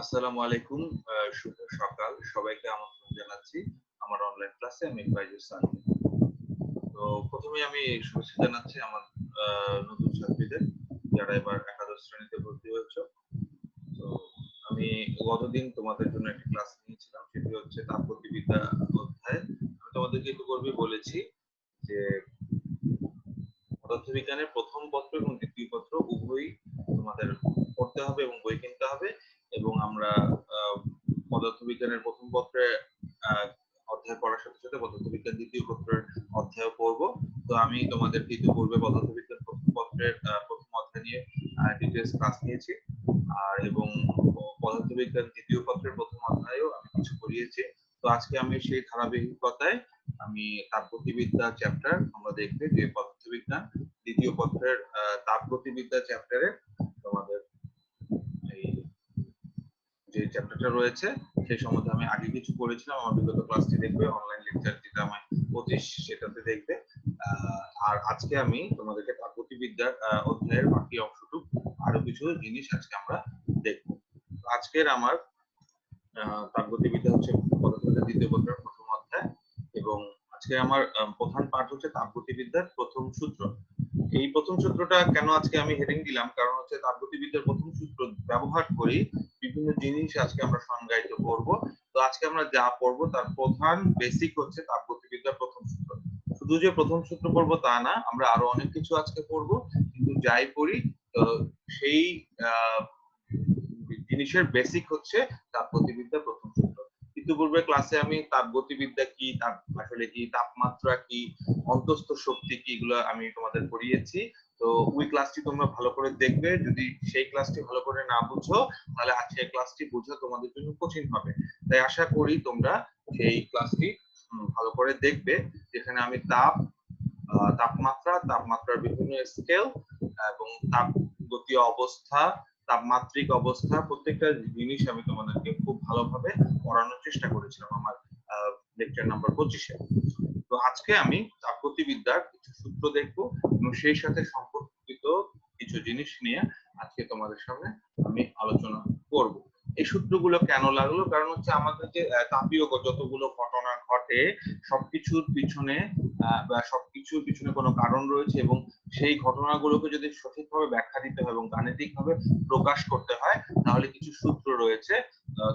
আসসালামু আলাইকুম শুভ সকাল। সবাইকে আমন্ত্রণ জানাচ্ছি আমার অনলাইন ক্লাসে আমি ফাইজুল সানি। তো প্রথমে আমি শুভেচ্ছা জানাচ্ছি আমার নতুন ছাত্রীদের, যারা এবার একাদশ শ্রেণীতে ভর্তি হয়েছে। তো আমি গতদিন তোমাদের জন্য একটা ক্লাস নিয়েছিলাম, সেটি হচ্ছে তাপগতিবিদ্যা অধ্যায়। আমি তোমাদেরকে একটু করবি বলেছি যে পদার্থবিজ্ঞানের প্রথম পত্র এবং দ্বিতীয় পত্র উভয়ই তোমাদের পড়তে হবে এবং বই কিনতে হবে। এবং আমরা পদার্থবিজ্ঞানের প্রথম পত্রে অধ্যায় পড়ার সাথে সাথে পদার্থবিজ্ঞান দ্বিতীয় পত্রের অধ্যায় পড়ব। তো আমি তোমাদেরকে ইতিপূর্বে পদার্থবিজ্ঞান প্রথম পত্রের প্রথম অধ্যায় নিয়ে ডিটেলস ক্লাস নিয়েছি। আর এবং পদার্থবিজ্ঞান দ্বিতীয় পত্রের প্রথম অধ্যায়েও আমি কিছু করিয়েছি। তো আজকে আমি সেই ধারাবাহিকতায় আমি তাপগতিবিদ্যা চ্যাপ্টার আমরা দেখবে যে পদার্থবিজ্ঞান দ্বিতীয় পত্রের তাপগতিবিদ্যা চ্যাপ্টারে তোমাদের এই যে চ্যাপ্টারটা রয়েছে সেই সম্বন্ধে আমি আগে কিছু করেছিলাম আমার বিগত ক্লাসটি দেখবে অনলাইন লেকচার যেটা আমি পঁচিশ সেটাতে দেখবে। আর আজকে আমি তোমাদেরকে তাপগতিবিদ্যার আহ, অধ্যায়ের বাকি অংশটুকু আরও কিছু জিনিস আজকে আমরা দেখব। আজকের আমার তাপগতিবিদ্যা হচ্ছে পদার্থবিদ্যা দ্বিতীয় পত্রের প্রথম অধ্যায় এবং আজকে আমার প্রধান পাঠ হচ্ছে তাপগতিবিদ্যার প্রথম সূত্র। এই প্রথম সূত্রটা কেন আজকে আমি হেডিং দিলাম? কারণ হচ্ছে তাপগতিবিদ্যার প্রথম সূত্র ব্যবহার করি, বিভিন্ন জিনিস আজকে আমরা সংজ্ঞায়িত করব। তো আজকে আমরা যা পড়ব তার প্রধান বেসিক হচ্ছে তাপগতিবিদ্যার প্রথম সূত্র। শুধু যে প্রথম সূত্র পড়ব তা না, আমরা আরও অনেক কিছু আজকে পড়ব। কিন্তু যাই পড়ি, তো সেই জিনিসের বেসিক হচ্ছে তাপগতিবিদ্যার ইতিপূর্বে ক্লাসে আমি তাপগতিবিদ্যা কি তাপ আসলে কি, তাপমাত্রা কি, অন্তস্থ শক্তি কি, এগুলো আমি তোমাদের পড়িয়েছি তো ওই ক্লাসটি তোমরা ভালো করে দেখবে। যদি সেই ক্লাসটি ভালো করে না বুঝো, তাহলে আজকে ক্লাসটি বোঝা তোমাদের জন্য কঠিন হবে। তাই আশা করি তোমরা সেই ক্লাসটি ভালো করে দেখবে। যেখানে আমি তাপ তাপমাত্রা, তাপমাত্রার বিভিন্ন স্কেল এবং তাপ তাপগতীয় অবস্থা তাপমাত্রিক অবস্থা প্রত্যেকটা জিনিস আমি তোমাদেরকে খুব ভালোভাবে পড়ানোর চেষ্টা করেছিলাম আমার লেকচার নাম্বার পঁচিশে। তো আজকে আমি তাপগতিবিদ্যার কিছু সূত্র দেখব এবং সেই সাথে সম্পর্কিত কিছু জিনিস নিয়ে আজকে তোমাদের সামনে আমি আলোচনা করব। এই সূত্রগুলো কেন লাগল? কারণ হচ্ছে আমাদের যে তাপীয় যতগুলো ঘটনা ঘটে, সবকিছুর পিছনে বা সবকিছুর পিছনে কোনো কারণ রয়েছে এবং সেই ঘটনাগুলোকে যদি সঠিকভাবে ব্যাখ্যা দিতে হয় এবং গাণিতিকভাবে প্রকাশ করতে হয়, তাহলে কিছু সূত্র রয়েছে।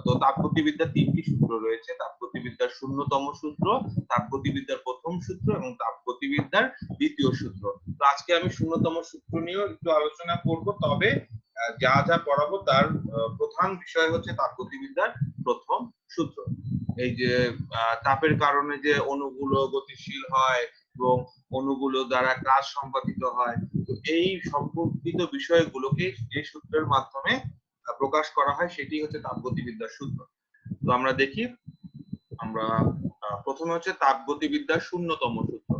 তো তাপগতিবিদ্যার তিনটি সূত্র রয়েছে। তাপগতিবিদ্যার শূন্যতম সূত্র, তাপগতিবিদ্যার প্রথম সূত্র এবং তাপগতিবিদ্যার দ্বিতীয় সূত্র। তো আজকে আমি শূন্যতম সূত্র নিয়েও একটু আলোচনা করব, তবে যা যা পড়াবো তার প্রধান বিষয় হচ্ছে তাপগতিবিদ্যার প্রথম সূত্র। এই যে তাপের কারণে যে অণুগুলো গতিশীল হয় এবং অণুগুলো দ্বারা কাজ সম্পাদিত হয়। তো এই সম্পর্কিত বিষয়গুলোকে এই সূত্রের মাধ্যমে প্রকাশ করা হয়, সেটি হচ্ছে তাপগতিবিদ্যার সূত্র। তো আমরা দেখি, আমরা প্রথমে হচ্ছে তাপগতিবিদ্যার শূন্যতম সূত্র।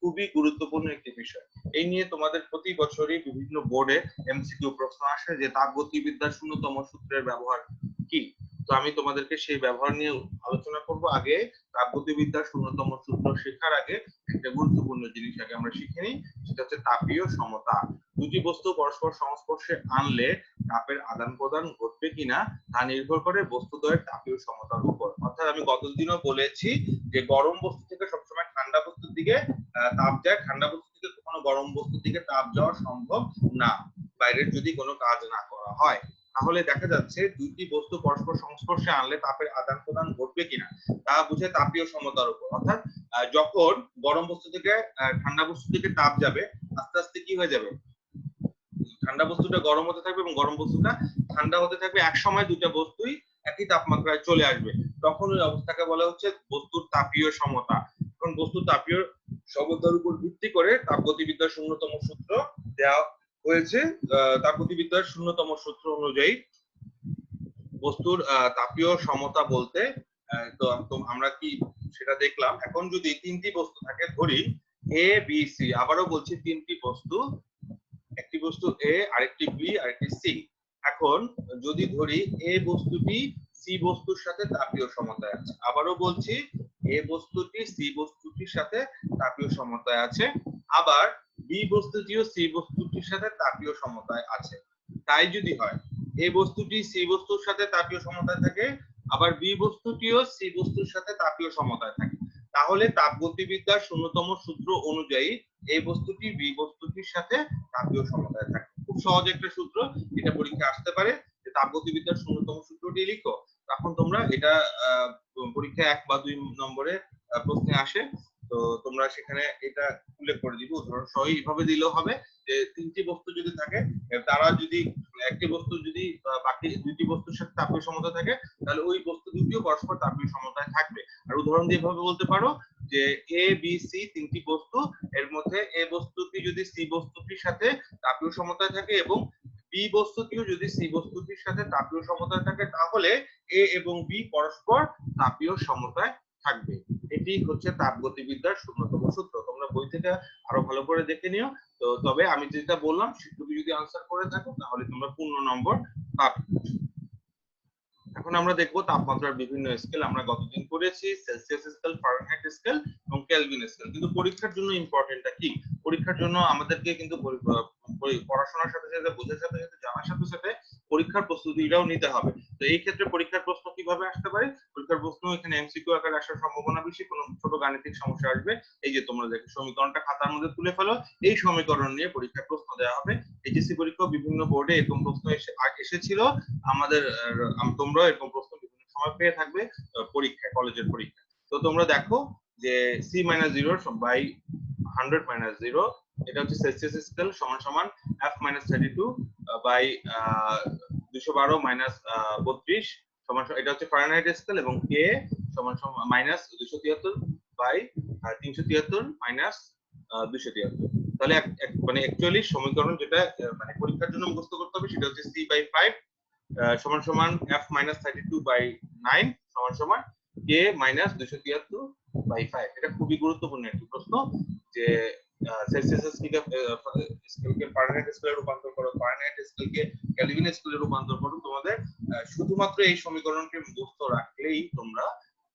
খুবই গুরুত্বপূর্ণ একটি বিষয়। এই নিয়ে তোমাদের প্রতি বছরই বিভিন্ন বোর্ডে এমসিকিউ প্রশ্ন আসে যে তাপগতিবিদ্যার শূন্যতম সূত্রের ব্যবহার কি? তো আমি তোমাদেরকে সেই ব্যবহার নিয়ে আলোচনা করব। আগে তাপগতিবিদ্যার শূন্যতম সূত্র শেখার আগে একটা গুরুত্বপূর্ণ জিনিস আগে আমরা শিখে নিই, সেটা হচ্ছে তাপীয় সমতা। দুটি বস্তু পরস্পর সংস্পর্শে আনলে তাপের আদান প্রদান ঘটবে কিনা তা নির্ভর করে বস্তুদ্বয়ের তাপীয় সমতার উপর। অর্থাৎ আমি গতদিনও বলেছি যে গরম বস্তু থেকে সবসময় ঠান্ডা বস্তুর দিকে তাপ যায়। ঠান্ডা বস্তু থেকে কখনো গরম বস্তুর দিকে তাপ যাওয়া সম্ভব না। বাইরের যদি কোনো কাজ না করা হয়। তাহলে দেখা যাচ্ছে দুইটি বস্তু পরস্পর সংস্পর্শে আনলে তাপের আদান প্রদান ঘটবে কিনা, তা বুঝে তাপীয় সমতার উপর। অর্থাৎ যখন গরম বস্তু থেকে ঠান্ডা বস্তু থেকে তাপ যাবে, আস্তে আস্তে কি হয়ে যাবে? ঠান্ডা বস্তুটা গরম হতে থাকবে এবং গরম বস্তুটা ঠান্ডা হতে থাকবে। এক সময় দুইটা বস্তুই একই তাপমাত্রায় চলে আসবে। তখন ওই অবস্থাকে বলা হচ্ছে বস্তুর তাপীয় সমতা। এখন বস্তুর তাপীয় সমতার উপর ভিত্তি করে তাপ তাপগতিবিদ্যার শূন্যতম সূত্র দেওয়া হয়েছে তাপগতিবিদ্যার শূন্যতম সূত্র অনুযায়ী। বস্তুর তাপীয় সমতা বলতে তো আমরা কি সেটা দেখলাম? এখন যদি তিনটি বস্তু থাকে, ধরি এ বি সি আবারও বলছি তিনটি বস্তু। একটি বস্তু এ আরেকটি বি আরেকটি সি এখন যদি ধরি এ বস্তুটি সি বস্তুর সাথে তাপীয় সমতায় আছে, আবারও বলছি এ বস্তুটি সি বস্তুটির সাথে তাপীয় সমতায় আছে। আবার বি বস্তুটিও সি বস্তুটির সাথে তাপীয় সমতায় আছে। তাই যদি হয় এই বস্তুটি সি বস্তুর সাথে তাপীয় সমতায় থাকে, আবার বি বস্তুটিও সি বস্তুর সাথে তাপীয় সমতায় থাকে। তাহলে তাপগতিবিদ্যার শূন্যতম সূত্র অনুযায়ী এই বস্তুটি বি বস্তুটির সাথে তাপীয় সমতায় থাকে। খুব সহজ একটা সূত্র, এটা পরীক্ষা আসতে পারে যে তাপগতিবিদ্যার শূন্যতম সূত্রটি লিখো। তখন তোমরা এটা পরীক্ষা এক বা দুই নম্বরে প্রশ্নে আসে। তো তোমরা সেখানে এটা উল্লেখ করে দিবে। উদাহরণ সহ এইভাবে দিলেও হবে যে তিনটি বস্তু যদি থাকে, তারা যদি একটি বস্তু যদি বাকি দুইটি বস্তুর সাথে তাপীয় সমতা থাকে, তাহলে ওই বস্তু দুটিও পরস্পর তাপীয় সমতায় থাকবে। আর উদাহরণ দিয়ে এভাবে বলতে পারো যে এ বি সি তিনটি বস্তু, এর মধ্যে এ বস্তুটি যদি সি বস্তুটির সাথে তাপীয় সমতায় থাকে এবং বি বস্তুটিও যদি সি বস্তুটির সাথে তাপীয় সমতায় থাকে, তাহলে এ এবং বি পরস্পর তাপীয় সমতায় থাকবে। এটি হচ্ছে তাপগতিবিদ্যার শূন্যতম সূত্র। তোমরা বই থেকে আরও ভালো করে দেখে নিও। তো তবে আমি যেটা বললাম সেটুকু যদি আনসার করে থাকো, তাহলে তোমরা পূর্ণ নম্বর পাবে। এখন আমরা দেখব তাপমাত্রার বিভিন্ন স্কেল আমরা গতদিন করেছি সেলসিয়াস স্কেল ফারেনহাইট স্কেল এবং কেলভিন স্কেল কিন্তু পরীক্ষার জন্য ইম্পর্টেন্টটা কি? পরীক্ষার জন্য আমাদেরকে কিন্তু পড়াশোনার সাথে সাথে, বোঝার সাথে সাথে, জানার সাথে সাথে পরীক্ষার প্রস্তুতিটাও নিতে হবে। তো এই ক্ষেত্রে পরীক্ষার প্রশ্ন কীভাবে আসতে পারে? পরীক্ষার প্রশ্ন এখানে এমসিকিউ আকারে আসার সম্ভাবনা বেশি, কোনো ছোট গাণিতিক সমস্যা আসবে। এই যে তোমরা দেখো সমীকরণটা খাতার মধ্যে তুলে ফেলো, এই সমীকরণ নিয়ে পরীক্ষার প্রশ্ন দেওয়া হবে। এইচএসসি পরীক্ষা বিভিন্ন বোর্ডে এরকম প্রশ্ন এসে এসেছিল। আমাদের তোমরাও এরকম প্রশ্ন বিভিন্ন সময় পেয়ে থাকবে পরীক্ষায়, কলেজের পরীক্ষা তো তোমরা দেখো যে C minus zero by hundred minus zero এটা হচ্ছে সেলসিয়াস স্কেল সমান সমান F minus thirty two by দুশো বারো মাইনাস বত্রিশ, সমান এটা হচ্ছে ফারেনহাইট স্কেল এবং কে সমান সমান মাইনাস দুশো তিয়াত্তর বাই তিনশো তিয়াত্তর মাইনাস তিয়াত্তর। তাহলে মানে অ্যাকচুয়ালি সমীকরণ যেটা মানে পরীক্ষার জন্য মুখস্থ করতে হবে সেটা হচ্ছে সি বাই ফাইভ সমান সমান F minus thirty two by nine সমান সমান কে মাইনাস দুশো তিয়াত্তর এটা খুবই গুরুত্বপূর্ণ একটি প্রশ্ন যে রূপান্তর করো ফারেনহাইট স্কেলকে শুধুমাত্র এই সমীকরণকে মুখস্থ রাখলেই তোমরা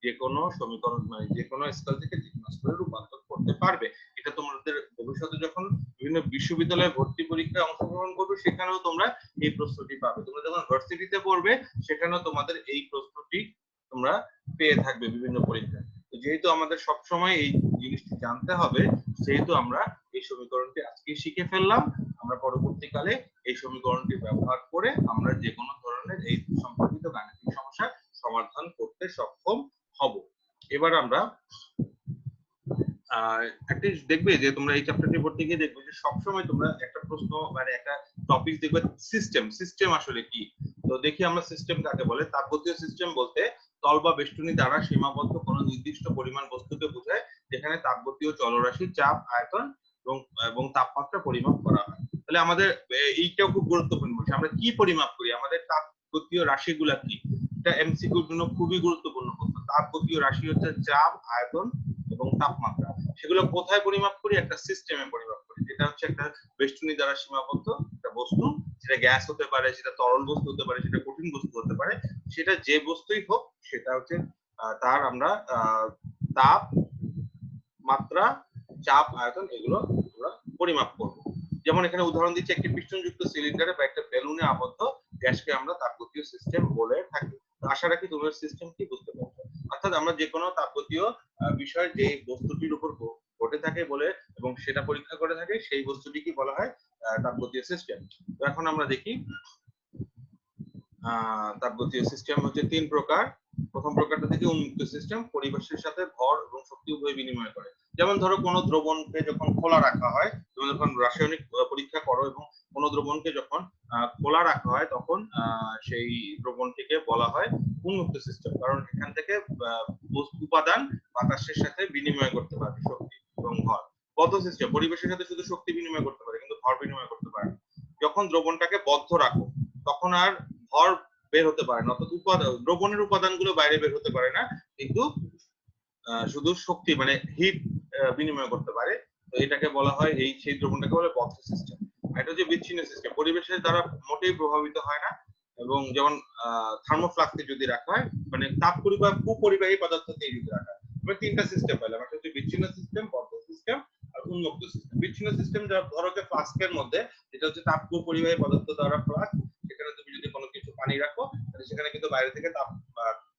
যে কোনো সমীকরণ মানে যে কোনো স্কেল থেকে যে কোনো স্কেলে রূপান্তর করতে পারবে। এটা তোমাদের ভবিষ্যতে যখন বিভিন্ন বিশ্ববিদ্যালয়ে ভর্তি পরীক্ষায় অংশগ্রহণ করবে, সেখানেও তোমরা এই প্রশ্নটি পাবে। তোমরা যখন ভার্সিটিতে পড়বে, সেখানেও তোমাদের এই প্রশ্নটি তোমরা পেয়ে থাকবে বিভিন্ন পরীক্ষায় যেহেতু আমাদের সবসময় এই জিনিসটি জানতে হবে, সেহেতু আমরা এই সমীকরণটি আজকে শিখে ফেললাম। আমরা পরবর্তীকালে এই সমীকরণটি ব্যবহার করে আমরা যে কোনো ধরনের এই সম্পর্কিত গাণিতিক সমস্যার সমাধান করতে সক্ষম হব। এবার আমরা একটা দেখবে যে তোমরা এই চ্যাপ্টারটি পড়তে গিয়ে দেখবে যে সবসময় তোমরা একটা প্রশ্ন মানে একটা টপিক দেখবে সিস্টেম সিস্টেম আসলে কি? তো দেখি আমরা সিস্টেম কাকে বলে। তাপগতীয় সিস্টেম বলতে তল বা বেষ্টনী দ্বারা সীমাবদ্ধ কোনো নির্দিষ্ট পরিমাণ বস্তুকে বোঝায়, যেখানে তাপগতীয় চলরাশি চাপ, আয়তন এবং এবং তাপমাত্রা পরিমাপ করা হয়। তাহলে আমাদের এইটাও খুব গুরুত্বপূর্ণ বিষয় আমরা কি পরিমাপ করি? আমাদের তাপগতীয় রাশিগুলা কি? এটা এমসিকিউর জন্য খুবই গুরুত্বপূর্ণ প্রশ্ন। তাপগতীয় রাশি হচ্ছে চাপ, আয়তন এবং তাপমাত্রা। সেগুলো কোথায় পরিমাপ করি? একটা সিস্টেমে পরিমাপ করি। যেটা হচ্ছে একটা বেষ্টনী দ্বারা সীমাবদ্ধ একটা বস্তু সেটা গ্যাস হতে পারে, সেটা তরল বস্তু হতে পারে, সেটা কঠিন বস্তু হতে পারে। সেটা যে বস্তুই হোক, সেটা হচ্ছে তার আমরা তাপ, মাত্রা, চাপ, আয়তন, এগুলো আমরা পরিমাপ করব। যেমন এখানে উদাহরণ দিচ্ছি, একটি পিস্টনযুক্ত সিলিন্ডারে বা একটা বেলুনে আবদ্ধ গ্যাসকে আমরা তাপগতীয় সিস্টেম বলে থাকি। আশা রাখি তোমার সিস্টেম কি বুঝতে পারছ। অর্থাৎ আমরা যে কোনো তাপগতীয় বিষয় যে বস্তুটির উপর ঘটে থাকে বলে এবং সেটা পরীক্ষা করে থাকে, সেই বস্তুটি কি বলা হয় তাপগতীয় সিস্টেম তো এখন আমরা দেখি তাপগতীয় সিস্টেম হচ্ছে তিন প্রকার। প্রথম প্রকারটা থেকে উন্মুক্ত সিস্টেম পরিবেশের সাথে ভর এবং শক্তি উভয় বিনিময় করে। যেমন ধরো, কোনো দ্রবণকে যখন খোলা রাখা হয় তুমি যখন রাসায়নিক পরীক্ষা করো এবং কোনো দ্রবণকে যখন খোলা রাখা হয়, তখন সেই দ্রবণটিকে বলা হয় উন্মুক্ত সিস্টেম কারণ এখান থেকে উপাদান বাতাসের সাথে বিনিময় করতে পারে, শক্তি এবং ভর। বদ্ধ সিস্টেম পরিবেশের সাথে শুধু শক্তি বিনিময় করতে পারে, কিন্তু ভর বিনিময় করতে পারে। যখন দ্রবণটাকে বদ্ধ রাখো, তখন আর ভর বের হতে পারে না, অর্থাৎ উপাদান দ্রবণের উপাদানগুলো বাইরে বের হতে পারে না, কিন্তু শুধু শক্তি মানে হিট বিনিময় করতে পারে। তো এটাকে বলা হয় এই, সেই দ্রবণটাকে বলে বদ্ধ সিস্টেম এটা হচ্ছে বিচ্ছিন্ন সিস্টেম পরিবেশের দ্বারা মোটেই প্রভাবিত হয় না এবং যেমন থার্মোফ্লাক্সে যদি রাখা হয় মানে তাপ পরিবাহ কুপরিবাহী পদার্থকে যদি রাখা হয়। আমরা তিনটা সিস্টেম পেলাম একটা হচ্ছে বিচ্ছিন্ন সিস্টেম বদ্ধ সিস্টেম আর উন্মুক্ত সিস্টেম বিচ্ছিন্ন সিস্টেম যা ধরো যে ফ্লাস্কের মধ্যে, যেটা হচ্ছে তাপ কুপরিবাহী পদার্থ দ্বারা ফ্লাস্ক সেখানে তুমি যদি কোনো পানি রাখো তাহলে সেখানে কিন্তু বাইরে থেকে তাপ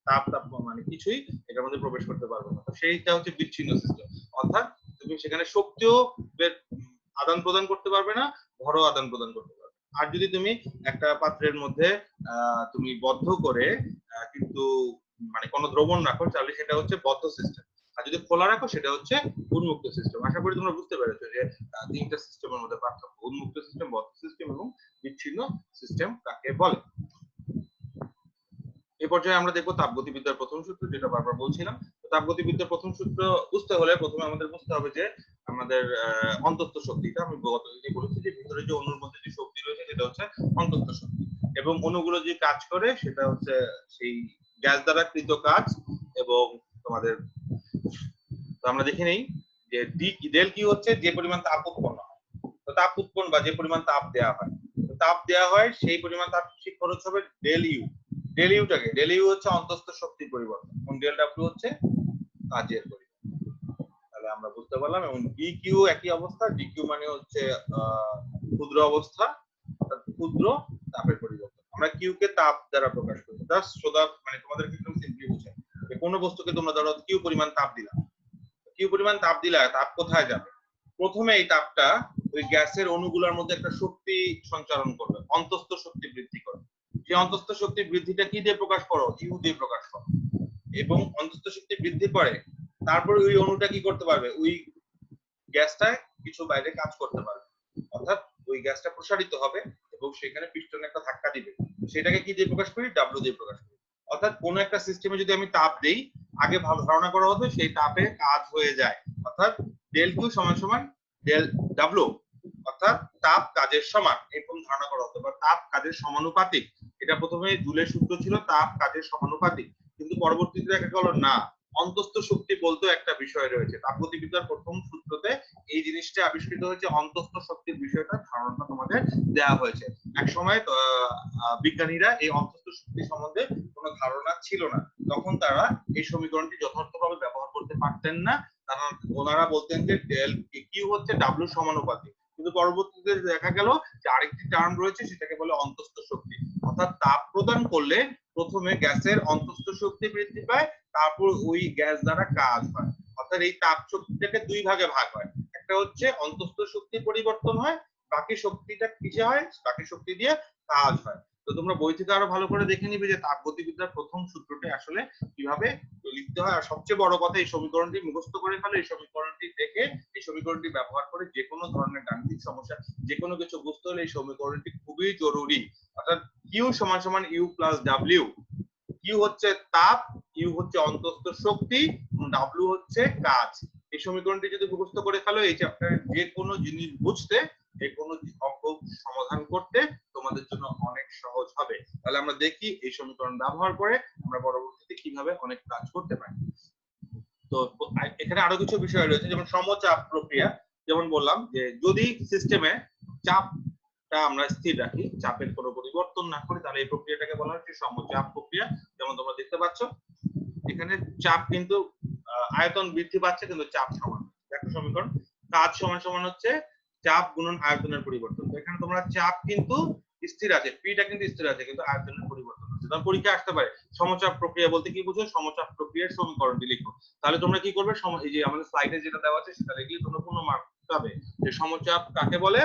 তাপ তাপ মানে কিছুই এটার মধ্যে প্রবেশ করতে পারবে না। সেইটা হচ্ছে বিচ্ছিন্ন সিস্টেম অর্থাৎ তুমি সেখানে শক্তিও আদান প্রদান করতে পারবে না, ভরও আদান প্রদান করতে পারবে আর যদি তুমি একটা পাত্রের মধ্যে তুমি বদ্ধ করে কিন্তু মানে কোনো দ্রবণ রাখো, তাহলে সেটা হচ্ছে বদ্ধ সিস্টেম আর যদি খোলা রাখো, সেটা হচ্ছে উন্মুক্ত সিস্টেম আশা করি তোমরা বুঝতে পেরেছ যে তিনটা সিস্টেমের মধ্যে পার্থক্য। উন্মুক্ত সিস্টেম বদ্ধ সিস্টেম এবং বিচ্ছিন্ন সিস্টেম কাকে বলে? এই পর্যায়ে আমরা দেখব তাপগতিবিদ্যার প্রথম সূত্র যেটা বারবার বলছিলাম। তাপগতিবিদ্যার প্রথম সূত্র বুঝতে হলে প্রথমে আমাদের বুঝতে হবে যে আমাদের অন্তস্থ শক্তিটা, আমি গত দিনে বলেছি যে ভিতরে যে অণুর মধ্যে যে শক্তি রয়েছে সেটা হচ্ছে অন্তস্থ শক্তি। এবং অণুগুলো যে কাজ করে সেটা হচ্ছে সেই গ্যাস দ্বারা কৃত কাজ এবং তোমাদের, তো আমরা দেখে নেই যে ডি ডেল কি হচ্ছে? যে পরিমাণ তাপ উৎপন্ন হয়। তাপ উৎপন্ন বা যে পরিমাণ তাপ দেওয়া হয়। তাপ দেওয়া হয়, সেই পরিমাণ তাপ খরচ হবে ডেল ইউ ডেল ইউটাকে হচ্ছে অন্তস্থ শক্তির পরিবর্তন। এবং ডেল ডাব্লিউ হচ্ছে? কাজের পরিবর্তন। তাহলে আমরা বুঝতে পারলাম এবং ডি কিউ একই অবস্থা মানে হচ্ছে ক্ষুদ্র অবস্থা ক্ষুদ্র তাপের পরিবর্তন। আমরা কিউ কে তাপ দ্বারা প্রকাশ করি। সোদা মানে তোমাদেরকে একদম সিম্পলি যে কোনো বস্তুকে তোমরা ধরো কিউ পরিমাণ তাপ দিলা। কিউ পরিমাণ তাপ দিলা, তাপ কোথায় যাবে? প্রথমে এই তাপটা ওই গ্যাসের অণুগুলোর মধ্যে একটা শক্তি সঞ্চালন করবে, অন্তস্থ শক্তি বৃদ্ধি করবে। সেই অন্তস্থ শক্তি বৃদ্ধিটা কি দিয়ে প্রকাশ করো? ইউ দিয়ে প্রকাশ করো। এবং অন্তস্থ শক্তি বৃদ্ধি করে, তারপরে ওই অণুটা কি করতে পারবে? ওই গ্যাসটা কিছু বাইরে কাজ করতে পারবে। অর্থাৎ ওই গ্যাসটা প্রসারিত হবে এবং সেখানে পিস্টনে একটা ধাক্কা দিবে। সেটাকে কি দিয়ে প্রকাশ করি? ডাব্লিউ দিয়ে প্রকাশ করি। অর্থাৎ কোন একটা সিস্টেমে যদি আমি তাপ দেই, আগে ভালো ধারণা করা হতো সেই তাপে কাজ হয়ে যায়। অর্থাৎ ডেল কিউ সমান সমান ডেল ডাব্লিউ অর্থাৎ তাপ কাজের সমান। এরকম ধারণা করা হতো, বা তাপ কাজের সমানুপাতিক। এটা প্রথমে জুলের সূত্র ছিল, তাপ কাজের সমানুপাতিক। কিন্তু পরবর্তীতে দেখা গেল, না। অন্তস্থ শক্তি বলতেও একটা বিষয় রয়েছে। তাপগতিবিদ্যার প্রথম সূত্রতে এই জিনিসটা আবিষ্কৃত হয়েছে, অন্তস্থ শক্তির বিষয়টা, ধারণাটা তোমাদের দেওয়া হয়েছে। এক সময় বিজ্ঞানীরা এই অন্তস্থ শক্তি সম্বন্ধে কোনো ধারণা ছিল না। তখন তারা এই সমীকরণটি যথার্থভাবে ব্যবহার করতে পারতেন না। তারা, ওনারা বলতেন যে, ডেল কিউ হচ্ছে ডাব্লিউ সমানুপাতিক। কিন্তু পরবর্তীতে দেখা গেল যে আরেকটি টার্ম রয়েছে, সেটাকে বলে অন্তস্থ শক্তি। অর্থাৎ তাপ প্রদান করলে প্রথমে গ্যাসের অন্তস্থ শক্তি বৃদ্ধি পায়, তারপর ওই গ্যাস দ্বারা কাজ হয়। অর্থাৎ এই তাপ শক্তিটাকে দুই ভাগে ভাগ হয়। একটা হচ্ছে অন্তস্থ শক্তি পরিবর্তন হয়, বাকি শক্তিটা কিসে হয়? বাকি শক্তি দিয়ে কাজ হয়। তো তোমরা বই থেকে আরও ভালো করে দেখে নিবে যে তাপ গতিবিদ্যার প্রথম সূত্রটি আসলে কীভাবে লিখতে হয়। আর সবচেয়ে বড় কথা এই সমীকরণটি মুখস্থ করে ফেলো, এই সমীকরণটি দেখে এই সমীকরণটি ব্যবহার করে যে কোনো ধরনের গাণিতিক সমস্যা যে কোনো কিছু বুঝতে হলে এই সমীকরণটি খুবই জরুরি। অর্থাৎ কিউ সমান সমান ইউ প্লাস ডাব্লিউ কিউ হচ্ছে তাপ ইউ হচ্ছে অন্তস্থ শক্তি ডাব্লিউ হচ্ছে কাজ। এই সমীকরণটি যদি মুখস্থ করে ফেলো, এই চ্যাপ্টারের যে কোনো জিনিস বুঝতে যে কোনো অঙ্ক সমাধান করতে তোমাদের জন্য অনেক সহজ হবে। তাহলে আমরা দেখি এই সমীকরণ ব্যবহার করে আমরা পরবর্তীতে কীভাবে অনেক কাজ করতে পারি। তো এখানে আরও কিছু বিষয় রয়েছে, যেমন সমচাপ প্রক্রিয়া, যেমন বললাম যে যদি সিস্টেমে চাপটা আমরা স্থির রাখি, চাপের কোনো পরিবর্তন না করি, তাহলে এই প্রক্রিয়াটাকে বলা হচ্ছে সমচাপ প্রক্রিয়া, যেমন তোমরা দেখতে পাচ্ছ। এখানে চাপ কিন্তু আয়তন বৃদ্ধি পাচ্ছে, কিন্তু চাপ সমান। দেখো সমীকরণ, কাজ সমান সমান হচ্ছে চাপ গুণন আয়তনের পরিবর্তন। তো এখানে তোমরা চাপ কিন্তু স্থির আছে পিটা কিন্তু স্থির আছে, কিন্তু আয়তনের পরিবর্তন। হচ্ছে। তখন পরীক্ষা আসতে পারে। সমচাপ প্রক্রিয়া বলতে কি বুঝো? সমচাপ প্রক্রিয়ার সমীকরণটি লিখো। তাহলে তোমরা কি করবে? এই যে আমাদের স্লাইডে যেটা দেওয়া আছে, সেটা লিখলে তোমরা পূর্ণ মার্ক পাবে। যে সমচাপ কাকে বলে?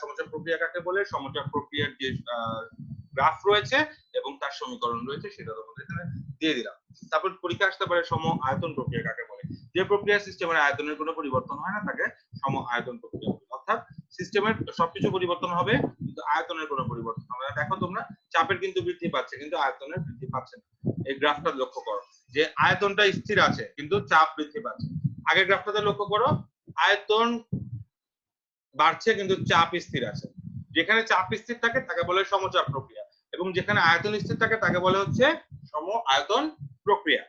সমচাপ প্রক্রিয়া কাকে বলে? সমচাপ প্রক্রিয়ার যে গ্রাফ রয়েছে এবং তার সমীকরণ রয়েছে, সেটা তোমাদের এখানে দিয়ে দিলাম। তারপর পরীক্ষা আসতে পারে সম আয়তন প্রক্রিয়া কাকে বলে? যে প্রক্রিয়া সিস্টেমের আয়তনের কোনো পরিবর্তন হয় না, তাকে সম আয়তন প্রক্রিয়া। অর্থাৎ সিস্টেমের সবকিছু পরিবর্তন হবে কিন্তু আয়তনের কোনো পরিবর্তন হবে না। দেখো তোমরা, চাপের কিন্তু বৃদ্ধি পাচ্ছে, কিন্তু আয়তনের বৃদ্ধি পাচ্ছে না। এই গ্রাফটা লক্ষ্য করো, যে আয়তনটা স্থির আছে, কিন্তু চাপ বৃদ্ধি পাচ্ছে। আগের গ্রাফটাতে লক্ষ্য করো, আয়তন বাড়ছে, কিন্তু চাপ স্থির আছে। যেখানে চাপ স্থির থাকে, তাকে বলে সমচাপ প্রক্রিয়া। এবং যেখানে আয়তন স্থির থাকে, তাকে বলে হচ্ছে সম আয়তন প্রক্রিয়া।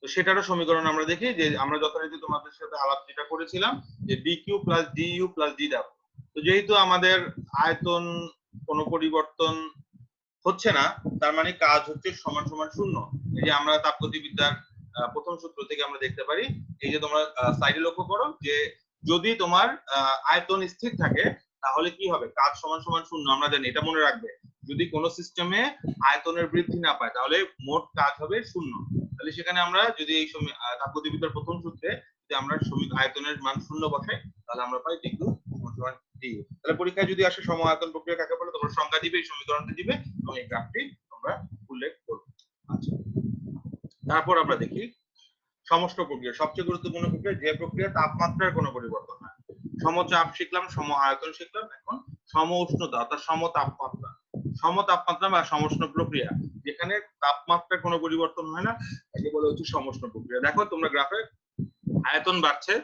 তো সেটারও সমীকরণ আমরা দেখি, যে আমরা যথারীতি তোমাদের সাথে আলাপ যেটা করেছিলাম, যে D Q plus D U plus D W তো যেহেতু আমাদের আয়তন কোনো পরিবর্তন হচ্ছে না, তার মানে কাজ হচ্ছে সমান সমান শূন্য। এই যে আমরা তাপগতিবিদ্যার প্রথম সূত্র থেকে আমরা দেখতে পারি, এই যে তোমরা সাইডে লক্ষ্য করো যে যদি তোমার আয়তন স্থির থাকে, তাহলে কি হবে? কাজ সমান সমান শূন্য, আমরা জানি, এটা মনে রাখবে। যদি কোনো সিস্টেমে আয়তনের বৃদ্ধি না পায়, তাহলে মোট কাজ হবে শূন্য। তাহলে সেখানে আমরা যদি এই সময় তাপগতিবিদ্যার প্রথম সূত্রে যদি আমরা আয়তনের মান শূন্য বসাই তাহলে আমরা পাই ডিকিউ সমান ডিইউ তাহলে পরীক্ষায় যদি আসে সম আয়তন প্রক্রিয়া কাকে বলে, তোমরা সংজ্ঞা দিবে, এই সমীকরণটি দিবে এবং এই গ্রাফটি তোমরা উল্লেখ করবে। আচ্ছা। তারপর আমরা দেখি সমষ্ট প্রক্রিয়া। সবচেয়ে গুরুত্বপূর্ণ প্রক্রিয়া যে প্রক্রিয়া, তাপমাত্রার কোনো পরিবর্তন হয় সমচাপ শিখলাম, সম আয়তন শিখলাম, এখন সম উষ্ণতা, অর্থাৎ সম তাপমাত্রা। সম তাপমাত্রা বা সমষ্ণ প্রক্রিয়া, যেখানে তাপমাত্রার কোনো পরিবর্তন হয় না, একে বলে হচ্ছে সমষ্ণ প্রক্রিয়া। দেখো, তোমরা গ্রাফে আয়তন বাড়ছে,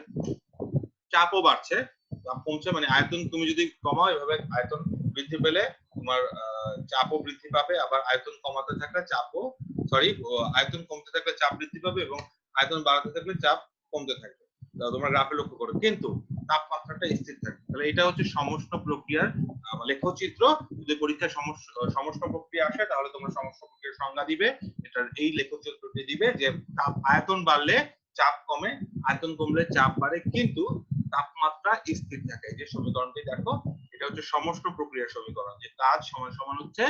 চাপও বাড়ছে কমছে মানে আয়তন তুমি যদি কমাও, এভাবে আয়তন বৃদ্ধি পেলে তোমার চাপও বৃদ্ধি পাবে, আবার আয়তন কমাতে থাকলে চাপও সরি আয়তন কমতে থাকলে চাপ বৃদ্ধি পাবে এবং আয়তন বাড়াতে থাকলে চাপ কমতে থাকবে। তোমরা গ্রাফে লক্ষ্য করো। কিন্তু তাপমাত্রাটা স্থির থাকে। তাহলে এটা হচ্ছে সমষ্ণ প্রক্রিয়ার লেখচিত্র। যদি পরীক্ষায় সমস্ত প্রক্রিয়া আসে, তাহলে তোমরা সমষ্ণ প্রক্রিয়ার সংজ্ঞা দিবে। এটার এই লেখচিত্রটি দিবে যে, তাপ আয়তন বাড়লে চাপ কমে, আয়তন কমলে চাপ বাড়ে। কিন্তু তাপমাত্রা স্থির থাকে। যে সমীকরণটি দেখো, এটা হচ্ছে সমষ্ণ প্রক্রিয়ার সমীকরণ, যে কাজ সমান সমান হচ্ছে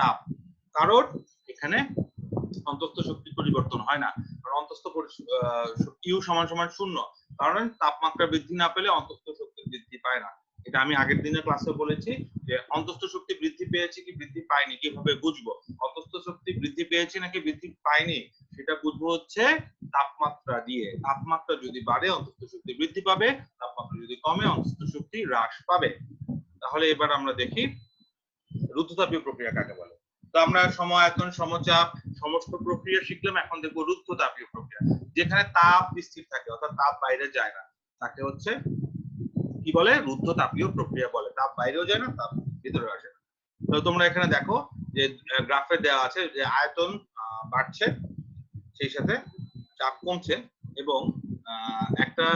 তাপ। কারণ এখানে অন্তস্থ শক্তির পরিবর্তন হয় না। কারণ অন্তস্থ ইউ সমান সমান শূন্য। কারণ তাপমাত্রা বৃদ্ধি না পেলে অন্তস্থ শক্তি বৃদ্ধি পায় না। এটা আমি আগের দিনের ক্লাসে বলেছি যে অন্তস্থ শক্তি বৃদ্ধি পেয়েছে কি বৃদ্ধি পায়নি, কীভাবে বুঝব? অন্তস্থ শক্তি বৃদ্ধি পেয়েছে নাকি বৃদ্ধি পায়নি? সেটা বুঝব হচ্ছে তাপমাত্রা দিয়ে, তাপমাত্রা যদি বাড়ে অন্তস্থ শক্তি বৃদ্ধি পাবে, তাপমাত্রা যদি কমে অন্তস্থ শক্তি হ্রাস পাবে। তাহলে এবার আমরা দেখি রুদ্ধতাপীয় প্রক্রিয়া কাকে বলে। তো আমরা সমায়তন সমচাপ সমস্ত প্রক্রিয়া শিখলাম, এখন দেখব রুদ্ধতাপীয় প্রক্রিয়া। যেখানে তাপ স্থির থাকে, অর্থাৎ তাপ বাইরে যায় না, তাকে হচ্ছে কি বলে? রুদ্ধতাপীয় প্রক্রিয়া বলে। তাপ বাইরেও যায় না, তাপ ভিতরে আসে না। তো তোমরা এখানে দেখো যে গ্রাফে দেওয়া আছে যে আয়তন বাড়ছে, সেই সাথে চাপ কমছে এবং একটা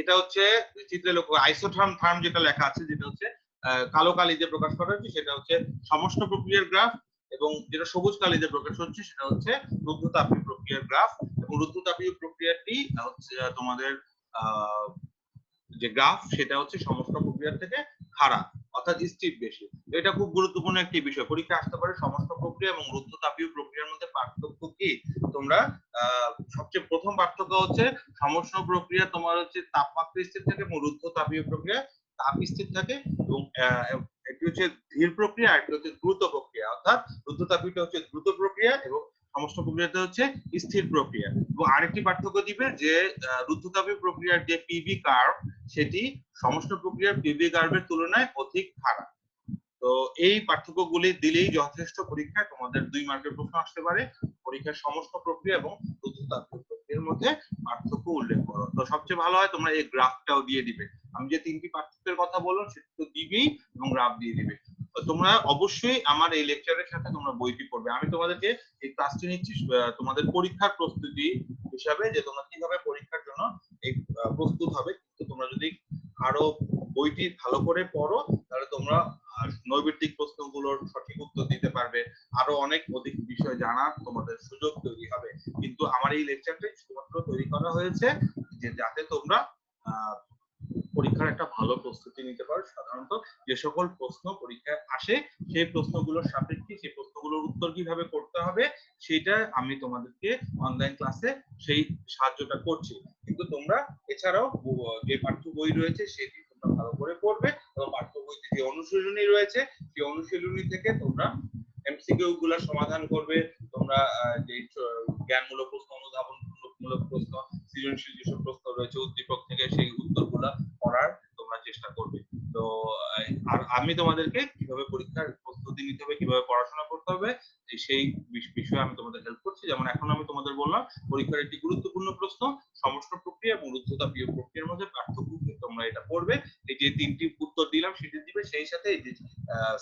এটা হচ্ছে চিত্রে লক্ষ্য আইসোথার্ম থার্ম যেটা লেখা আছে, যেটা হচ্ছে কালো কালি যে প্রকাশ করা হচ্ছে, সেটা হচ্ছে সমষ্ণ প্রক্রিয়ার গ্রাফ এবং যেটা সবুজ কালি যে প্রকাশ হচ্ছে, সেটা হচ্ছে রুদ্ধতাপীয় প্রক্রিয়ার গ্রাফ এবং রুদ্ধতাপীয় প্রক্রিয়াটি হচ্ছে তোমাদের যে গ্রাফ সেটা হচ্ছে সমষ্ণ প্রক্রিয়ার থেকে খারাপ অর্থাৎ স্টিপ বেশি। এটা খুব গুরুত্বপূর্ণ একটি বিষয়। পরীক্ষা আসতে পারে সমষ্ণ প্রক্রিয়া এবং রুদ্ধতাপীয় প্রক্রিয়ার মধ্যে পার্থক্য কি? তোমরা সবচেয়ে প্রথম পার্থক্য হচ্ছে সমস্ত প্রক্রিয়া তোমার হচ্ছে তাপমাত্রা স্থির থাকে এবং রুদ্ধতাপীয় প্রক্রিয়া তাপ স্থির থাকে এবং একটি হচ্ছে ধীর প্রক্রিয়া একটি হচ্ছে দ্রুত প্রক্রিয়া। অর্থাৎ রুদ্ধতাপীয়টা হচ্ছে দ্রুত প্রক্রিয়া এবং সমস্ত প্রক্রিয়াটা হচ্ছে স্থির প্রক্রিয়া। এবং আরেকটি পার্থক্য দিবে যে আহ, রুদ্ধতাপীয় প্রক্রিয়ার যে পিভি কার্ভ সেটি সমস্ত প্রক্রিয়ার পিভি কার্ভের তুলনায় অধিক খারাপ। তো এই পার্থক্যগুলি দিলেই যথেষ্ট পরীক্ষায় তোমাদের দুই মার্কের প্রশ্ন আসতে পারে পরীক্ষার সমস্ত প্রক্রিয়া এবং রুদ্ধতাপীয় প্রক্রিয়ার মধ্যে পার্থক্য উল্লেখ করো। তো সবচেয়ে ভালো হয় তোমরা এই গ্রাফটাও দিয়ে দিবে। আমি যে তিনটি পার্থক্যের কথা বললাম সেটা তো দিবেই এবং গ্রাফ দিয়ে দিবে। তোমরা অবশ্যই আমার এই লেকচারের সাথে তোমরা বইটি পড়বে। আমি তোমাদেরকে এই ক্লাসটি নিচ্ছি তোমাদের পরীক্ষার প্রস্তুতি হিসাবে যে তোমরা কীভাবে পরীক্ষার জন্য প্রস্তুত হবে। তোমরা যদি আরও বইটি ভালো করে পড়ো তাহলে তোমরা নৈর্ব্যক্তিক প্রশ্নগুলোর সঠিক উত্তর দিতে পারবে। আরও অনেক অধিক বিষয় জানার তোমাদের সুযোগ তৈরি হবে। কিন্তু আমার এই লেকচারটাই শুধুমাত্র তৈরি করা হয়েছে যে যাতে তোমরা আহ, পরীক্ষার একটা ভালো প্রস্তুতি নিতে পারো সাধারণত। যে সকল প্রশ্ন পরীক্ষায় আসে, সেই প্রশ্নগুলোর সাপেক্ষে সেই প্রশ্নগুলোর উত্তর কীভাবে করতে হবে সেটা আমি তোমাদেরকে অনলাইন ক্লাসে সেই সাহায্যটা করছি। কিন্তু তোমরা এছাড়াও যে পাঠ্য বই রয়েছে সেটি তোমরা ভালো করে পড়বে এবং পাঠ্য বইতে যে অনুশীলনী রয়েছে, সেই অনুশীলনী থেকে তোমরা এমসিকিউ গুলা সমাধান করবে। তোমরা যে জ্ঞানমূলক প্রশ্ন অনুধাবন মূলক প্রশ্ন, সৃজনশীল যেসব প্রশ্ন রয়েছে, উদ্দীপক থেকে সেই উত্তরগুলা পড়ার তোমরা চেষ্টা করবে। তো, আর আমি তোমাদেরকে কীভাবে পরীক্ষার প্রস্তুতি নিতে হবে, কীভাবে পড়াশোনা করতে হবে সেই বিষয়ে আমি তোমাদের হেল্প করছি। যেমন এখন আমি তোমাদের বললাম, পরীক্ষার একটি গুরুত্বপূর্ণ প্রশ্ন সমস্ত প্রক্রিয়া এবং রুদ্ধতাপীয় প্রক্রিয়ার মধ্যে পার্থক্য? তোমরা এটা পড়বে। এই যে তিনটি উত্তর দিলাম, সেটি দিবে। সেই সাথে এই যে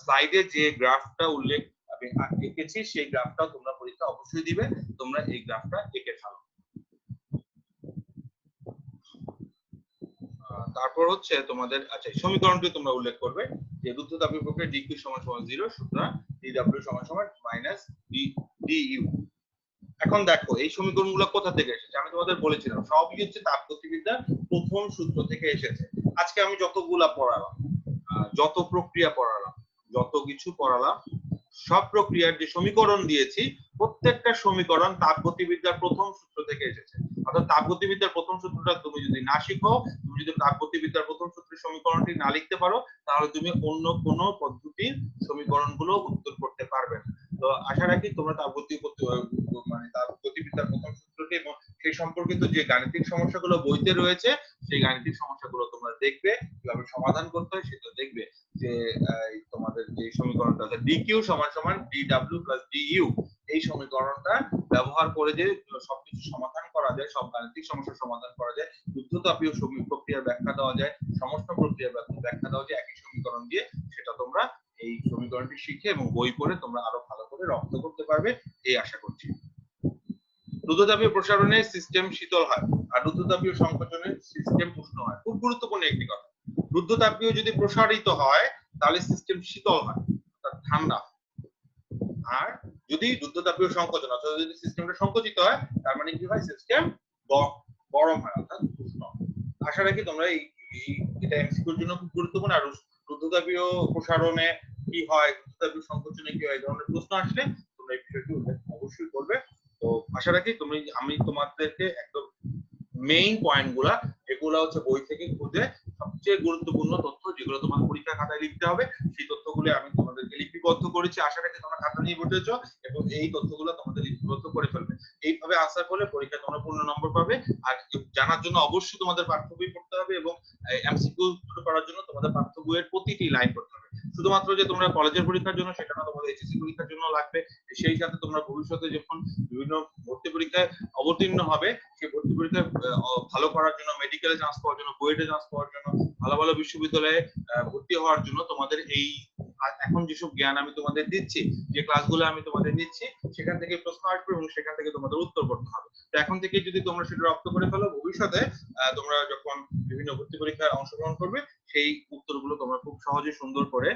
স্লাইডে যে গ্রাফটা উল্লেখ আমি এঁকেছি, সেই গ্রাফটাও তোমরা পরীক্ষা অবশ্যই দিবে। তোমরা এই গ্রাফটা এঁকে ফেলো। তারপর হচ্ছে তোমাদের আচ্ছা সমীকরণটি তোমরা উল্লেখ করবে, যে রুদ্ধতাপীয় প্রক্রিয়া ডিকিউ সমান সমান জিরো সুতরাং ডিডব্লিউ সমান সমান মাইনাস ডি ডিইউ এখন দেখো, এই সমীকরণগুলো কোথা থেকে এসেছে? আমি তোমাদের বলেছিলাম, সবই হচ্ছে তাপগতিবিদ্যার প্রথম সূত্র থেকে এসেছে। আজকে আমি যতগুলা পড়ালাম যত প্রক্রিয়া পড়ালাম, যত কিছু পড়ালাম, সব প্রক্রিয়ার যে সমীকরণ দিয়েছি, প্রত্যেকটা সমীকরণ তাপগতিবিদ্যার প্রথম সূত্র থেকে এসেছে। অর্থাৎ তাপগতিবিদ্যার প্রথম সূত্রটা তুমি যদি না শিখো, তুমি যদি তাপগতিবিদ্যার প্রথম সূত্রের সমীকরণটি না লিখতে পারো, তাহলে তুমি অন্য কোনো পদ্ধতির সমীকরণগুলো উত্তর করতে পারবে না। তো আশা রাখি তোমরা তাপগতি মানে তাপগতিবিদ্যার প্রথম সূত্রটি এবং সেই সম্পর্কিত যে গাণিতিক সমস্যাগুলো বইতে রয়েছে, সেই গাণিতিক সমস্যাগুলো তোমরা দেখবে, কীভাবে সমাধান করতে হয় সেটা দেখবে যে তোমাদের যে সমীকরণটা আছে ডিকিউ সমান সমান ডিডব্লিউ প্লাস ডিইউ এই সমীকরণটা ব্যবহার করে যে সবকিছু সমাধান করা যায়, সব গাণিতিক সমস্যার সমাধান করা যায়, যুদ্ধতাপীয় প্রক্রিয়ার ব্যাখ্যা দেওয়া যায় সমস্ত প্রক্রিয়ার ব্যাখ্যা দেওয়া যায়, একই সমীকরণ দিয়ে সেটা তোমরা এই সমীকরণটি শিখে এবং বই পড়ে তোমরা আরও ভালো করে রপ্ত করতে পারবে, এই আশা করছি। প্রসারণে সিস্টেম শীতল হয়, আর সংকোচনে সিস্টেম উষ্ণ হয়। খুব গুরুত্বপূর্ণ একটি কথা। রুদ্ধতাপীয় যদি প্রসারিত হয়, তাহলে সিস্টেম শীতল হয়, অর্থাৎ ঠান্ডা। আর যদি রুদ্ধতাপীয় সংকোচন অর্থাৎ যদি সিস্টেমটা সংকুচিত হয়, তার মানে কি হয়? সিস্টেম গরম হয়, অর্থাৎ উষ্ণ। আশা রাখি তোমরা এই এটা এমসিকিউর জন্য খুব গুরুত্বপূর্ণ। আর রুদ্ধতাপীয় প্রসারণে কি হয় রুদ্ধতাপীয় সংকোচনে কি হয়, এই ধরনের প্রশ্ন আসলে তোমরা এই বিষয়টি অবশ্যই করবে। তো আশা রাখি তুমি, আমি তোমাদেরকে একদম মেইন পয়েন্টগুলা, এগুলা হচ্ছে বই থেকে খুঁজে সবচেয়ে গুরুত্বপূর্ণ তথ্য যেগুলো তোমার পরীক্ষা খাতায় লিখতে হবে, সেই তথ্যগুলো আমি তোমাদেরকে লিপিবদ্ধ করেছি। আশা রাখি তোমরা খাতা নিয়ে বসেছো এবং এই তথ্যগুলো তোমাদের লিপিবদ্ধ করে ফেলবে। এইভাবে আসার ফলে পরীক্ষা তোমরা পূর্ণ নম্বর পাবে। আর জানার জন্য অবশ্যই তোমাদের পাঠ্য বই পড়তে হবে এবং এমসিকিউ করার জন্য তোমাদের পাঠ্য বইয়ের প্রতিটি লাইন পড়তে হবে। শুধুমাত্র যে তোমরা কলেজের পরীক্ষার জন্য, সেটা না, তোমাদের এইচএসসি পরীক্ষার জন্য লাগবে। সেই সাথে তোমরা ভবিষ্যতে যখন বিভিন্ন ভর্তি পরীক্ষায় অবতীর্ণ হবে, সেই ভর্তি পরীক্ষায় ভালো করার জন্য মেডিকেলে চান্স পাওয়ার জন্য বুয়েটে চান্স পাওয়ার জন্য, ভালো ভালো বিশ্ববিদ্যালয়ে ভর্তি হওয়ার জন্য তোমাদের এই এখন যেসব জ্ঞান আমি তোমাদের দিচ্ছি, যে ক্লাসগুলো আমি তোমাদের দিচ্ছি সেখান থেকে প্রশ্ন আসবে এবং সেখান থেকে তোমাদের উত্তর করতে হবে। তো এখন থেকে যদি তোমরা সেটা রপ্ত করে ফেলো, ভবিষ্যতে তোমরা যখন বিভিন্ন ভর্তি পরীক্ষায় অংশগ্রহণ করবে সেই উত্তরগুলো তোমরা খুব সহজে সুন্দর করে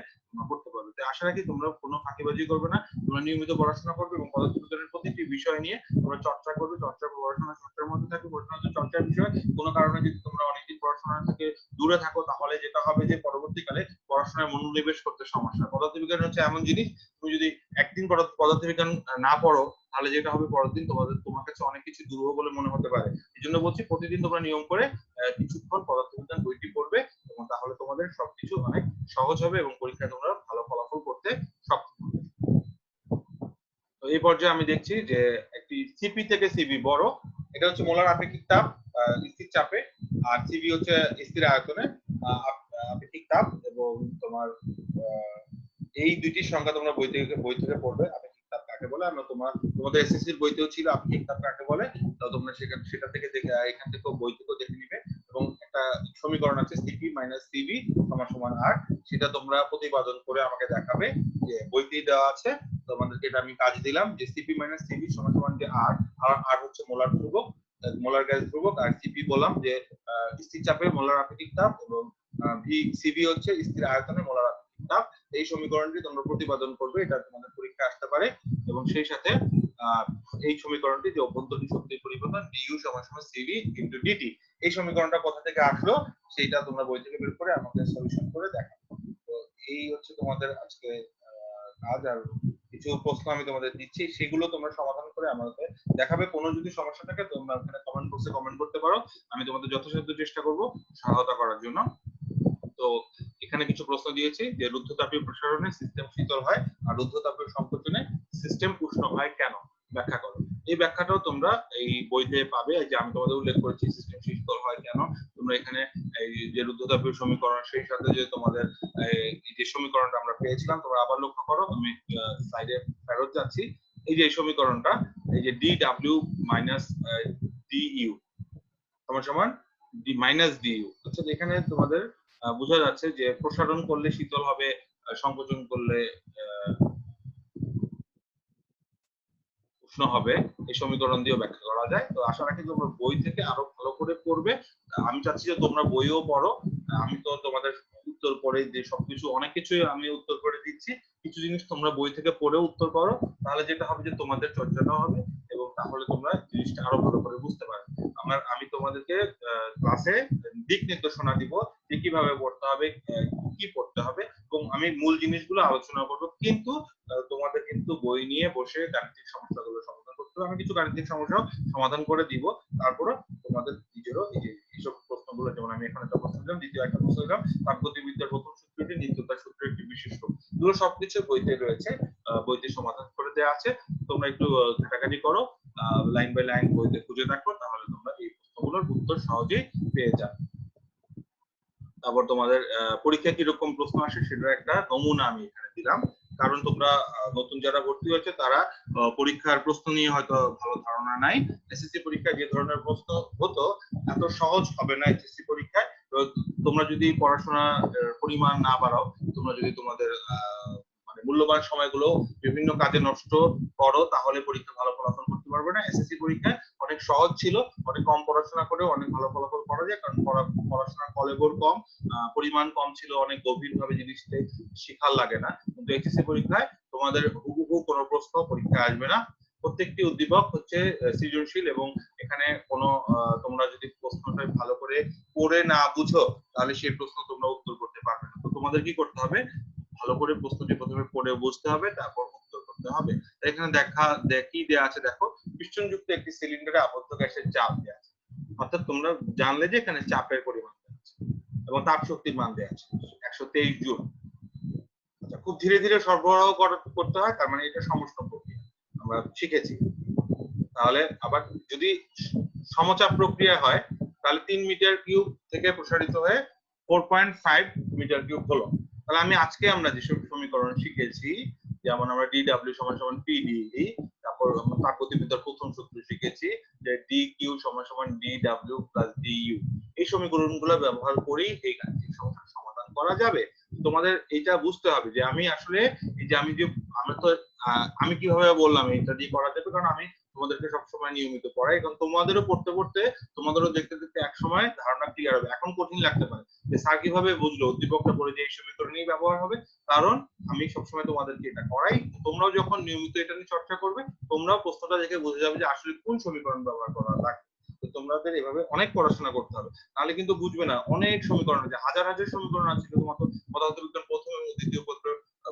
করতে পারবে। তো আশা রাখি তোমরা কোনো ফাঁকিবাজি করবে না। তোমরা নিয়মিত পড়াশোনা করবে এবং পদার্থবিজ্ঞানের প্রতিটি বিষয় নিয়ে তোমরা চর্চা করবে। চর্চা পড়াশোনা চর্চার মধ্যে থাকবে। পড়াশোনা চর্চার বিষয়। কোনো কারণে যদি তোমরা অনেকদিন পড়াশোনা থেকে দূরে থাকো, তাহলে যেটা হবে যে পরবর্তীকালে পড়াশোনায় মনোনিবেশ করতে সমস্যা পদার্থবিজ্ঞান হচ্ছে এমন জিনিস, তুমি যদি একদিন পদার্থবিজ্ঞান না পড়ো, তাহলে যেটা হবে পরের দিন তোমাদের, তোমার কাছে অনেক কিছু দুর্বল বলে মনে হতে পারে। এই জন্য বলছি, প্রতিদিন তোমরা নিয়ম করে কিছুক্ষণ পদার্থবিজ্ঞান বইটি পড়বে। তাহলে তোমাদের সবকিছু অনেক সহজ হবে এবং পরীক্ষায় তোমরা ভালো ফলাফল করতে সক্ষম হবে। তো এই পর্যায়ে আমি দেখছি যে একটি সিপি থেকে সিবি বড়। এটা হচ্ছে মোলার আপেক্ষিক তাপ স্থির চাপে। আর সিবি হচ্ছে স্থির আয়তনে আপেক্ষিক তাপ এবং তোমার এই দুইটি সংখ্যা তোমরা বই থেকে বই থেকে পড়বে, আপেক্ষিক তাপ কাকে বলে? আমরা তোমার, তোমাদের এসএসসি এর বইতেও ছিল আপেক্ষিক তাপ কাকে বলে? তো তোমরা সেখান, সেটা থেকে দেখে এখান থেকেও বই থেকেও দেখে নিবে। একটা সমীকরণ আছে সিপি মাইনাস সিবি সমান সমান আর সেটা তোমরা প্রতিপাদন করে আমাকে দেখাবে যে বইতেই দেওয়া আছে। তোমাদেরকে এটা আমি কাজ দিলাম যে সিপি মাইনাস সিবি সমান সমান যে আর আর আর হচ্ছে মোলার ধ্রুবক। মোলার গ্যাস ধ্রুবক আর সিপি বললাম যে স্থির চাপে মোলার আপেক্ষিক তাপ এবং ভি সিবি হচ্ছে স্থির আয়তনে মোলার আপেক্ষিক তাপ। এই সমীকরণটি তোমরা প্রতিপাদন করবে, এটা তোমাদের পরীক্ষা আসতে পারে। এবং সেই সাথে এই সমীকরণটি যে অভ্যন্তরীণ শক্তির পরিবর্তন ডিইউ সমান সমান সিভি ইনটু ডিটি এই সমীকরণটা কোথা থেকে আসলো? সেইটা তোমরা বই থেকে বের করে আমাকে সলিউশন করে দেখাও। তো এই হচ্ছে তোমাদের আজকে কাজ আর কিছু প্রশ্ন আমি তোমাদের দিচ্ছি। সেগুলো তোমরা সমাধান করে আমাকে দেখাবে। কোনো যদি সমস্যা থাকে, তোমরা ওখানে কমেন্ট বক্সে কমেন্ট করতে পারো। আমি তোমাদের যথাসাধ্য চেষ্টা করব সহায়তা করার জন্য। তো এখানে কিছু প্রশ্ন দিয়েছি যে রুদ্ধতাপীয় প্রসারণে সিস্টেম শীতল হয় আর রুদ্ধতাপীয় সংকোচনে সিস্টেম উষ্ণ হয় কেন? ব্যাখ্যা করো। এই ব্যাখ্যাটাও তোমরা এই বইতে পাবে। যে আমি তোমাদের উল্লেখ করেছি সিস্টেম শীতল হয় কেন? তোমরা এখানে এই যে রুদ্ধতাপীয় সমীকরণ, সেই সাথে যে তোমাদের এই যে সমীকরণটা আমরা পেয়েছিলাম, তোমরা আবার লক্ষ্য করো, আমি সাইডে ফেরত যাচ্ছি। এই যে সমীকরণটা, এই যে D W minus D U সমান সমান ডি মাইনাস ডি ইউ অর্থাৎ এখানে তোমাদের বোঝা যাচ্ছে যে প্রসারণ করলে শীতল হবে সংকোচন করলে উষ্ণ হবে, এই সমীকরণ দিয়ে ব্যাখ্যা করা যায়। তো আশা রাখি তোমরা বই থেকে আরও ভালো করে পড়বে। আমি চাচ্ছি যে তোমরা বইও পড়ো। আমি তো তোমাদের উত্তর করে যে সবকিছু, অনেক কিছুই আমি উত্তর করে দিচ্ছি। কিছু জিনিস তোমরা বই থেকে পড়েও উত্তর করো। তাহলে যেটা হবে যে তোমাদের চর্চাটাও হবে এবং তাহলে তোমরা জিনিসটা আরও ভালো করে বুঝতে পারবে। আমার, আমি তোমাদেরকে ক্লাসে দিক নির্দেশনা দিব যে কীভাবে পড়তে হবে কি পড়তে হবে এবং আমি মূল জিনিসগুলো আলোচনা করব। কিন্তু তোমাদের কিন্তু বই নিয়ে বসে গাণিতিক সমস্যাগুলো সমাধান করতে হবে। আমি কিছু গাণিতিক সমস্যা সমাধান করে দিব। তারপরে তোমাদের নিজেরও এইসব প্রশ্নগুলো, যেমন আমি এখানে একটা প্রশ্ন দিলাম, দ্বিতীয় একটা প্রশ্ন দিলাম তাপগতিবিদ্যার প্রথম সূত্রটি নিত্যতার সূত্রের একটি বিশিষ্ট। এগুলো সবকিছু বইতে রয়েছে বইতে সমাধান করে দেওয়া আছে। তোমরা একটু ঘাটাঘাটি করো লাইন বাই লাইন বইতে খুঁজে দেখো তাহলে তোমরা এই প্রশ্নগুলোর উত্তর সহজেই পেয়ে যাবে। তারপর তোমাদের আহ, পরীক্ষায় কীরকম প্রশ্ন আসে সেটার একটা নমুনা আমি এখানে দিলাম। কারণ তোমরা নতুন যারা ভর্তি হয়েছে তারা পরীক্ষার প্রশ্ন নিয়ে হয়তো ভালো ধারণা নাই। এসএসসি পরীক্ষায় যে ধরনের প্রশ্ন হতো এত সহজ হবে না এসএসসি পরীক্ষায়। তোমরা যদি পড়াশোনার পরিমাণ না বাড়াও তোমরা যদি তোমাদের মানে মূল্যবান সময়গুলো বিভিন্ন কাজে নষ্ট করো তাহলে পরীক্ষা ভালো ফলাফল করতে পারবে না। এসএসসি পরীক্ষায় অনেক সহজ ছিল। অনেক কম পড়াশোনা করে অনেক ভালো ফলাফল করা যায়। কারণ পড়া- পড়াশোনার কলেবর কম। পরিমাণ কম ছিল, অনেক গভীর ভাবে জিনিসটা শিখার লাগে না। কিন্তু এইচএসসি পরীক্ষায় তোমাদের হুবহু কোনো প্রশ্ন পরীক্ষায় আসবে না। প্রত্যেকটি উদ্দীপক হচ্ছে সৃজনশীল এবং এখানে কোনো তোমরা যদি প্রশ্নটা ভালো করে পড়ে না বুঝো, তাহলে সেই প্রশ্ন তোমরা উত্তর করতে পারবে না। তো তোমাদের কি করতে হবে? ভালো করে প্রশ্নটি প্রথমে পড়ে বুঝতে হবে, তারপর উত্তর করতে হবে। এখানে দেখা, দেখি দেয়া আছে দেখো। পিস্টনযুক্ত একটি সিলিন্ডারে আবদ্ধ গ্যাসের চাপ দেওয়া আছে। অর্থাৎ তোমরা জানলে যে এখানে চাপের পরিমাণ আছে এবং তাপ শক্তির মান দেওয়া আছে, একশো তেইশ জুল। আচ্ছা খুব ধীরে ধীরে সরবরাহ করতে হয়, তার মানে এটা সমষ্ণ প্রক্রিয়া। আমরা শিখেছি। তাহলে আবার যদি সমচাপ প্রক্রিয়া হয়, তাহলে তিন মিটার কিউব থেকে প্রসারিত হয়ে four point five metre cube হলো। তাহলে আমি আজকে আমরা যেসব সমীকরণ শিখেছি, যেমন আমরা ডি ডাব্লিউ সমান সমান পিডি তারপর তাপগতিবিদ্যার প্রথম সূত্র শিখেছি যে ডি কিউ সমান সমান D W plus D U এই সমীকরণগুলো ব্যবহার করেই এই গাণিতিক সমস্যার সমাধান করা যাবে। তোমাদের এটা বুঝতে হবে যে আমি আসলে এই যে আমি যে আমি তো আমি কীভাবে বললাম এটা দিয়ে করা যাবে? কারণ আমি তোমাদেরকে সবসময় নিয়মিত পড়াই কারণ তোমাদেরও পড়তে পড়তে তোমাদেরও দেখতে দেখতে এক সময় ধারণা ক্লিয়ার হবে। এখন কঠিন লাগতে পারে। যে স্যার কীভাবে বুঝলো? উদ্দীপকটা পড়ে যে, এই সমীকরণেই ব্যবহার হবে। কারণ আমি সবসময় তোমাদেরকে এটা করাই। তোমরাও যখন নিয়মিত এটা নিয়ে চর্চা করবে, তোমরাও প্রশ্নটা দেখে বুঝে যাবে যে, আসলে কোন সমীকরণ ব্যবহার করা লাগে? তো তোমাদের এভাবে অনেক পড়াশোনা করতে হবে। তাহলে কিন্তু বুঝবে না অনেক সমীকরণ আছে। হাজার হাজার সমীকরণ আছে শুধুমাত্র পদার্থবিজ্ঞান প্রথম এবং দ্বিতীয় পত্র,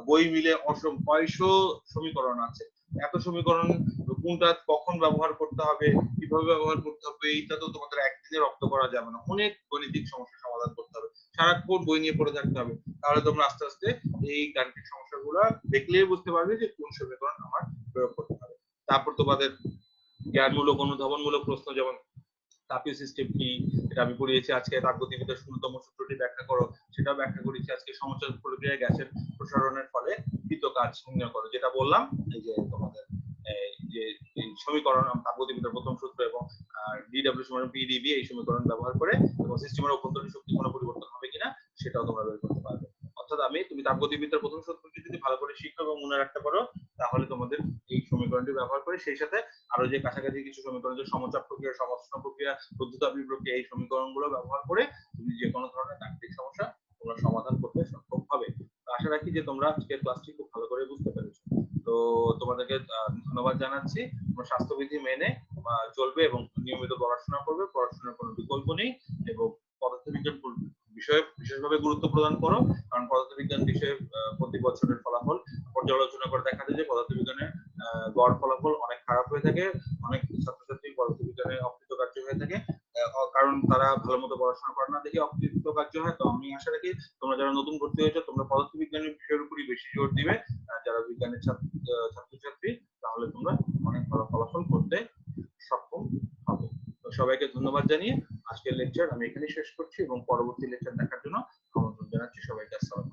বই মিলে অসম কয়শো সমীকরণ আছে। এত সমীকরণ কোনটা কখন ব্যবহার করতে হবে, কীভাবে ব্যবহার করতে হবে, এইটা তো তোমাদের একদিনে রপ্ত করা যাবে না। অনেক গণিতিক সমস্যার সমাধান করতে হবে। সারাক্ষণ বই নিয়ে পড়ে থাকতে হবে। তাহলে তোমরা আস্তে আস্তে এই গাণিতিক সমস্যাগুলো দেখলেই বুঝতে পারবে যে কোন সমীকরণ আমার প্রয়োগ করতে হবে। তারপর তোমাদের জ্ঞানমূলক, অনুধাবনমূলক প্রশ্ন যেমন, তাপীয় সিস্টেম কি, এটা আমি পড়িয়েছি আজকে তাপগতিবিদ্যার শূন্যতম সূত্রটি ব্যাখ্যা করো, সেটাও ব্যাখ্যা করেছি আজকে। সমচার প্রক্রিয়ায় গ্যাসের প্রসারণের ফলে কৃত কাজ নির্ণয় করো, যেটা বললাম, এই যে তোমাদের যে সমীকরণ তাপগতিবিদ্যার প্রথম সূত্র এবং ডিডব্লিউ সমান পিডিবি এই সমীকরণ ব্যবহার করে এবং সিস্টেমের অভ্যন্তরীণ শক্তি কোনো পরিবর্তন হবে কিনা সেটাও তোমরা বের করতে পারবে। অর্থাৎ আমি, তুমি তাপগতিবিদ্যার প্রথম সূত্রটি যদি ভালো করে শিখো এবং মনে রাখতে পারো, তাহলে তোমাদের এই সমীকরণটি ব্যবহার করে সেই সাথে আরও যে কাছাকাছি কিছু সমীকরণ যে সমচাপ প্রক্রিয়া, সমষ্ণ প্রক্রিয়া রুদ্ধতাপী প্রক্রিয়া এই সমীকরণগুলো ব্যবহার করে তুমি যে কোনো ধরনের গাণিতিক সমস্যা তোমরা সমাধান করতে সক্ষম হবে। আশা রাখি যে তোমরা আজকের ক্লাসটি খুব ভালো করে বুঝতে পেরেছ। তো তোমাদেরকে ধন্যবাদ জানাচ্ছি। তোমরা স্বাস্থ্যবিধি মেনে চলবে এবং নিয়মিত পড়াশোনা করবে। পড়াশোনার কোনো বিকল্প নেই এবং পদার্থবিজ্ঞান বিষয়ে বিশেষভাবে গুরুত্ব প্রদান করো, কারণ পদার্থবিজ্ঞান বিষয়ে প্রতি বছরের ফলাফল পর্যালোচনা করে দেখা যায় যে পদার্থবিজ্ঞানের গড় ফলাফল অনেক খারাপ হয়ে থাকে, অনেক ছাত্রছাত্রী পদার্থবিজ্ঞানে অকৃতকার্য হয়ে থাকে। কারণ তারা ভালো মতো পড়াশোনা করে না দেখে অকৃতকার্য হয়। তো আমি আশা রাখি তোমরা যারা নতুন ভর্তি হয়েছো, তোমরা পদার্থবিজ্ঞানের বিষয়ের উপরই বেশি জোর দিবে। যারা বিজ্ঞানের ছাত্র- ছাত্রছাত্রী, তাহলে তোমরা অনেক ভালো ফলাফল করতে সক্ষম হবে। তো সবাইকে ধন্যবাদ জানিয়ে আজকের লেকচার আমি এখানে শেষ করছি এবং পরবর্তী লেকচার দেখার জন্য আমন্ত্রণ জানাচ্ছি সবাইকে। আসসালাম